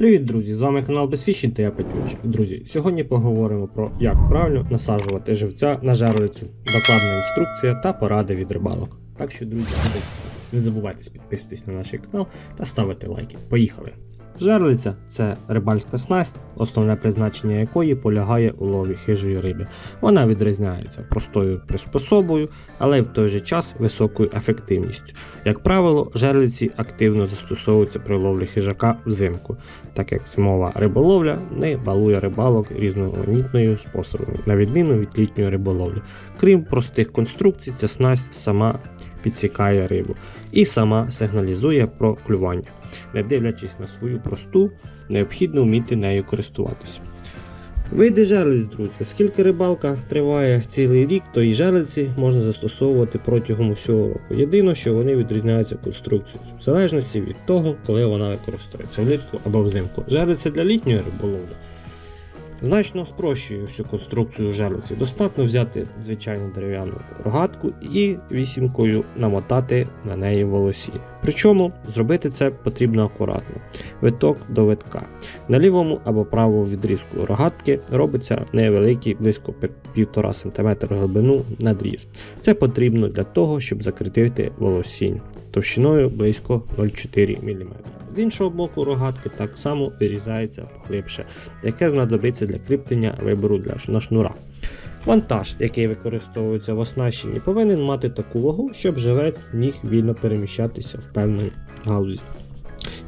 Привіт, друзі! З вами канал Безфішінг та я Петюнчик. Друзі, сьогодні поговоримо про як правильно насаджувати живця на жерлицю, докладна інструкція та поради від рибалок. Так що, друзі, не забувайте підписуватись на наш канал та ставити лайки. Поїхали! Жерлиця це рибальська снасть, основне призначення якої полягає у лові хижої риби. Вона відрізняється простою приспособою, але й в той же час високою ефективністю. Як правило, жерлиці активно застосовуються при ловлі хижака взимку, так як зимова риболовля не балує рибалок різноманітною способами, на відміну від літньої риболовлі. Крім простих конструкцій, ця снасть сама підсікає рибу і сама сигналізує про клювання. Не дивлячись на свою просту, необхідно вміти нею користуватися. Види жерлиць, друзі. Оскільки рибалка триває цілий рік, то і жерлиці можна застосовувати протягом усього року. Єдине, що вони відрізняються конструкцією, в залежності від того, коли вона використовується влітку або взимку. Жерлиця для літньої риболовлі значно спрощує всю конструкцію жерлиці. Достатньо взяти звичайну дерев'яну рогатку і вісімкою намотати на неї волосі. Причому зробити це потрібно акуратно, виток до витка. На лівому або правому відрізку рогатки робиться невеликий близько 1,5 см глибину надріз. Це потрібно для того, щоб закріпити волосінь товщиною близько 0,4 мм. З іншого боку рогатки так само вирізається поглибше, яке знадобиться для кріплення вибору для на шнура. Вантаж, який використовується в оснащенні, повинен мати таку вагу, щоб живець міг вільно переміщатися в певній галузі.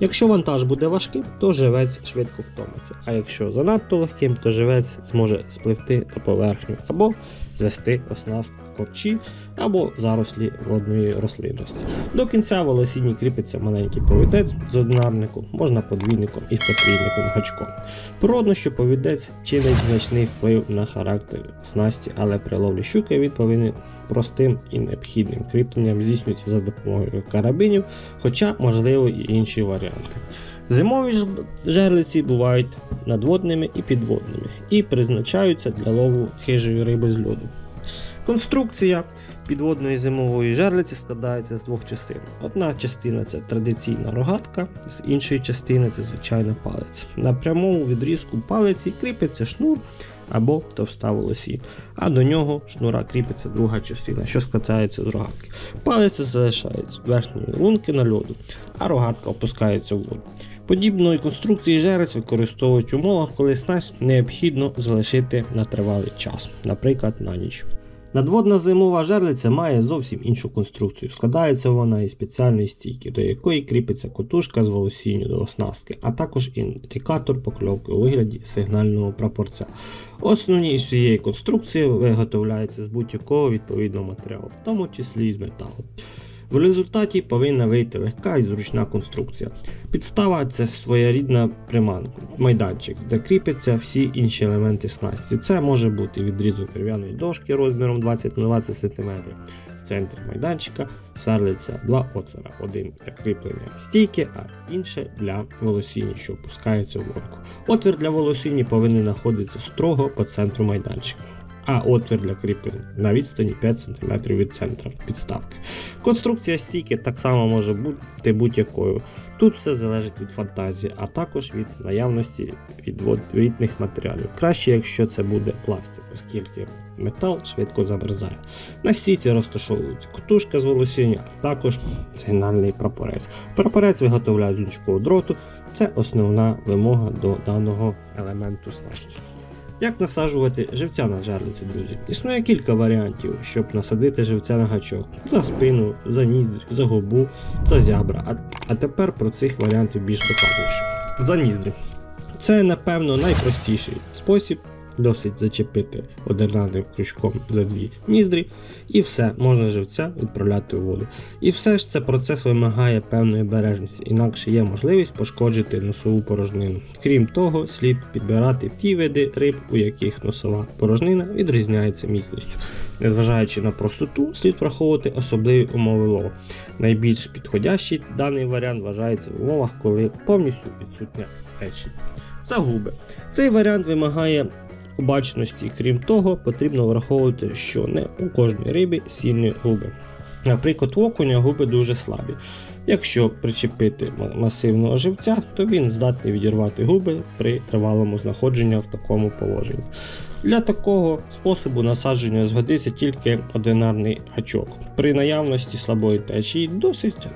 Якщо вантаж буде важким, то живець швидко втомиться, а якщо занадто легким, то живець зможе спливти на поверхню або звести оснастку корчі або зарослі водної рослинності. До кінця волосінні кріпиться маленький повідець з одинарником, можна подвійником і потрійником гачком. Природно, що повідець чинить значний вплив на характер снасті, але при ловлі щуки він повинен простим і необхідним кріпленням здійснюється за допомогою карабінів, хоча можливо і інші варіанти. Зимові жерлиці бувають надводними і підводними і призначаються для лову хижої риби з льоду. Конструкція підводної зимової жерлиці складається з двох частин. Одна частина це традиційна рогатка, з іншої частини це звичайна палець. На прямому відрізку палиці кріпиться шнур або товста волосінь, а до нього шнура кріпиться друга частина, що складається з рогатки. Палець залишається з верхньої лунки на льоду, а рогатка опускається в воду. Подібної конструкції жерець використовують в умовах, коли снасть необхідно залишити на тривалий час, наприклад, на ніч. Надводна зимова жерлиця має зовсім іншу конструкцію. Складається вона із спеціальної стійки, до якої кріпиться котушка з волосінню до оснастки, а також індикатор покльовки у вигляді сигнального прапорця. Основні із цієї конструкції виготовляються з будь-якого відповідного матеріалу, в тому числі з металу. В результаті повинна вийти легка і зручна конструкція. Підстава це своєрідна приманка, майданчик, де кріпляться всі інші елементи снасті. Це може бути відрізок дерев'яної дошки розміром 20 на 20 см. В центрі майданчика сверлиться два отвори: один для кріплення стійки, а інший для волосіння, що опускається в лодку. Отвір для волосіння повинен знаходитися строго по центру майданчика а отвір для кріплення на відстані 5 см від центра підставки. Конструкція стійки так само може бути будь-якою. Тут все залежить від фантазії, а також від наявності відвідних матеріалів. Краще, якщо це буде пластик, оскільки метал швидко замерзає. На стійці розташовується котушка з волосіння, а також сигнальний прапорець. Прапорець виготовляють з дроту. Це основна вимога до даного елементу снасті. Як насаджувати живця на жарлицю, друзі? Існує кілька варіантів, щоб насадити живця на гачок. За спину, за ніздрі, за губу, за зябра. А, а тепер про цих варіантів більш докладніше. За ніздрі. Це, напевно, найпростіший спосіб. Досить зачепити одинарним крючком за дві ніздрі, і все, можна живця відправляти у воду. І все ж це процес вимагає певної бережності, інакше є можливість пошкоджити носову порожнину. Крім того, слід підбирати ті види риб, у яких носова порожнина відрізняється міцністю. Незважаючи на простоту, слід враховувати особливі умови лову. Найбільш підходящий даний варіант вважається в умовах, коли повністю відсутня течія. Загуби. Цей варіант вимагає обачності. Крім того, потрібно враховувати, що не у кожної риби сильні губи. Наприклад, у окуня губи дуже слабі. Якщо причепити масивного живця, то він здатний відірвати губи при тривалому знаходженні в такому положенні. Для такого способу насадження згодиться тільки одинарний гачок. При наявності слабої течії досить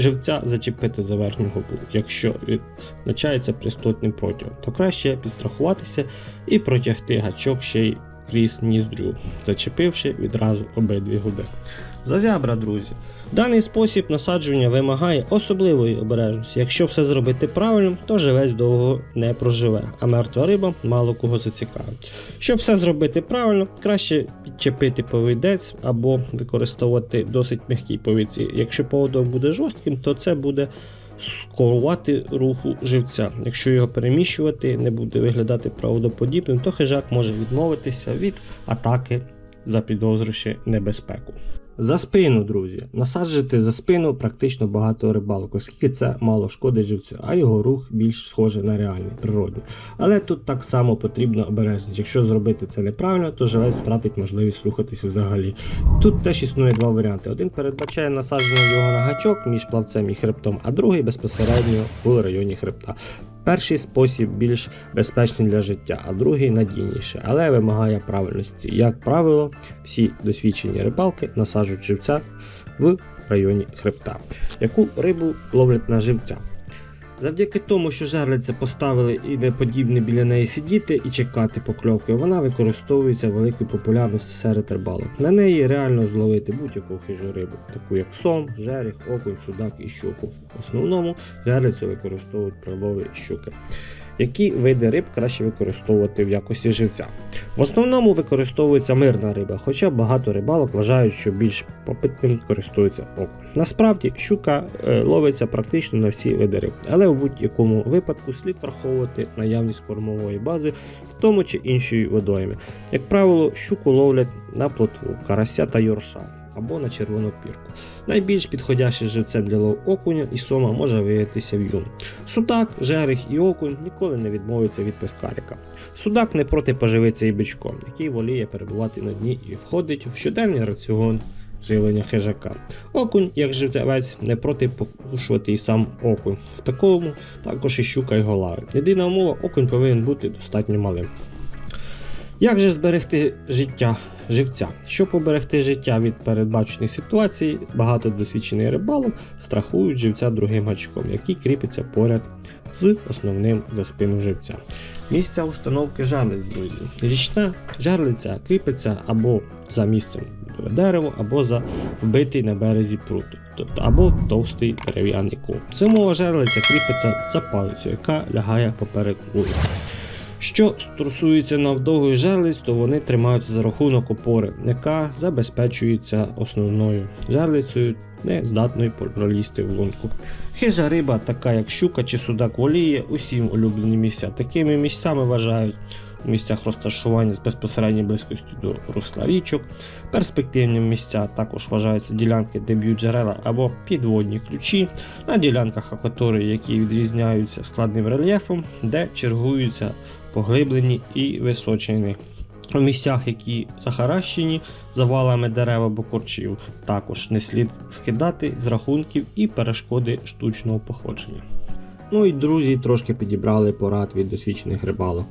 живця зачепити за верхню губу. Якщо відзначається пристотним протягом, то краще підстрахуватися і протягти гачок ще й крізь ніздрю, зачепивши відразу обидві губи. Зазябра, друзі. Даний спосіб насадження вимагає особливої обережності. Якщо все зробити правильно, то живець довго не проживе, а мертва риба мало кого зацікавить. Щоб все зробити правильно, краще підчепити повідець або використовувати досить м'який повідці. Якщо поводок буде жорстким, то це буде скорувати руху живця. Якщо його переміщувати, не буде виглядати правдоподібним, то хижак може відмовитися від атаки, запідозривши небезпеку. За спину, друзі. Насаджувати за спину практично багато рибалок, оскільки це мало шкодить живцю, а його рух більш схожий на реальний, природний. Але тут так само потрібна обережність. Якщо зробити це неправильно, то живець втратить можливість рухатись взагалі. Тут теж існує два варіанти. Один передбачає насадження його на гачок між плавцем і хребтом, а другий безпосередньо в районі хребта. Перший спосіб більш безпечний для життя, а другий надійніший, але вимагає правильності. Як правило, всі досвідчені рибалки насаджують живця в районі хребта, яку рибу ловлять на живця. Завдяки тому, що жерлиця поставили і не подібне біля неї сидіти і чекати покльовки, вона використовується великою популярністю серед рибалок. На неї реально зловити будь-яку хижу рибу, таку як сом, жеріх, окунь, судак і щуку. В основному жерлицю використовують прибові щуки. Які види риб краще використовувати в якості живця? В основному використовується мирна риба, хоча багато рибалок вважають, що більш попитним користується окунь. Насправді щука е, ловиться практично на всі види риб, але в будь-якому випадку слід враховувати наявність кормової бази в тому чи іншій водоймі. Як правило, щуку ловлять на плотву, карася та йорша. Або на червону пірку. Найбільш підходящим живцем для лов окуня і сома може виявитися в'юн. Судак, жерех і окунь ніколи не відмовиться від пескарика. Судак не проти поживиться і бичком, який воліє перебувати на дні і входить в щоденний раціон живлення хижака. Окунь, як живцевець, не проти покушувати і сам окунь. В такому також і щука й голави. Єдина умова, окунь повинен бути достатньо малим. Як же зберегти життя живця? Щоб поберегти життя від передбачених ситуацій, багато досвідчених рибалок страхують живця другим гачком, який кріпиться поряд з основним за спину живця. Місця установки жарлиць, друзі. Річна жарлиця кріпиться або за місцем дерева, або за вбитий на березі прут, тобто або товстий дерев'яний кол. Зимова жерлиця кріпиться за палицю, яка лягає поперед вуя. Що стосується навдовгої жерлиць, то вони тримаються за рахунок опори, яка забезпечується основною жерлицею, не здатною пролізти в лунку. Хижа риба, така як щука чи судак воліє, усім улюблені місця. Такими місцями вважають у місцях розташування з безпосередньою близькістю до русла річок. Перспективні місця також вважаються ділянки, де б'ють джерела або підводні ключі, на ділянках акваторії, які відрізняються складним рельєфом, де чергуються поглиблені і височені. У місцях, які захаращені завалами дерев або корчів, також не слід скидати з рахунків і перешкоди штучного походження. Ну і друзі трошки підібрали порад від досвідчених рибалок.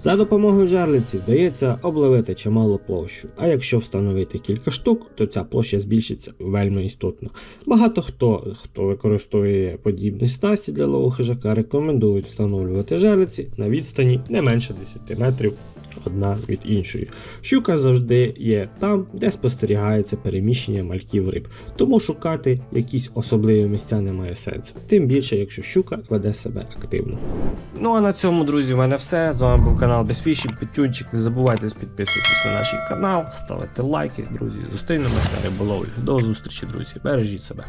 За допомогою жерлиці вдається обловити чималу площу, а якщо встановити кілька штук, то ця площа збільшиться вельми істотно. Багато хто, хто використовує подібні снасті для лову хижака, рекомендують встановлювати жерлиці на відстані не менше 10 метрів одна від іншої. Щука завжди є там, де спостерігається переміщення мальків риб, тому шукати якісь особливі місця немає сенсу. Тим більше, якщо щука веде себе активно. Ну а на цьому, друзі, в мене все. З вами був канал Безфіші, Петюнчик. Не забувайте підписуватись на наш канал, ставити лайки, друзі. Зустрінемося на риболовлі. До зустрічі, друзі. Бережіть себе.